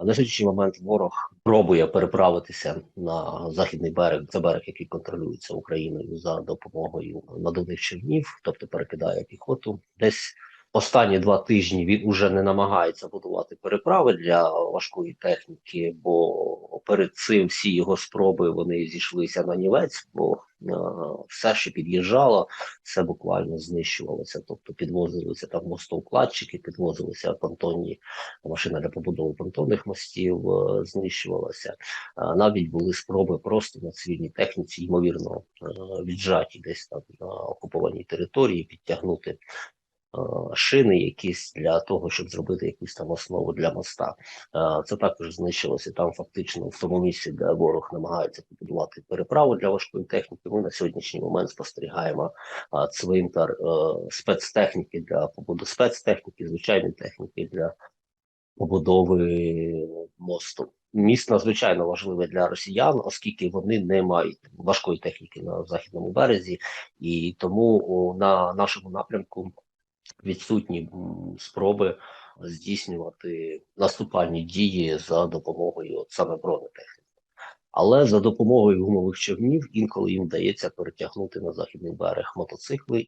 На сьогоднішній момент ворог пробує переправитися на західний берег, це берег, який контролюється Україною за допомогою надувних човнів, тобто перекидає піхоту. Десь останні два тижні він уже не намагається будувати переправи для важкої техніки, бо перед цим всі його спроби вони зійшлися на нівець, бо все, що під'їжджало, все буквально знищувалося. Тобто підвозилися там мостовкладчики, підвозилися понтонні машина для побудови понтонних мостів, е, знищувалася. Е, Навіть були спроби просто на цивільній техніці, ймовірно, е, віджаті десь там на окупованій території підтягнути е, шини якісь для того, щоб зробити якусь там основу для моста. Е, Це також знищилося там, фактично, в тому місці, де ворог намагається побудувати переправу для важкої техніки. Ми на сьогоднішній момент спостерігаємо цвинтар е, спецтехніки для побудови спецтехніки, звичайної техніки для побудови мосту. Міст надзвичайно важливе для росіян, оскільки вони не мають важкої техніки на західному березі, і тому на нашому напрямку відсутні спроби здійснювати наступальні дії за допомогою от саме бронетехніки. Але за допомогою гумових човнів інколи їм вдається перетягнути на західний берег мотоцикли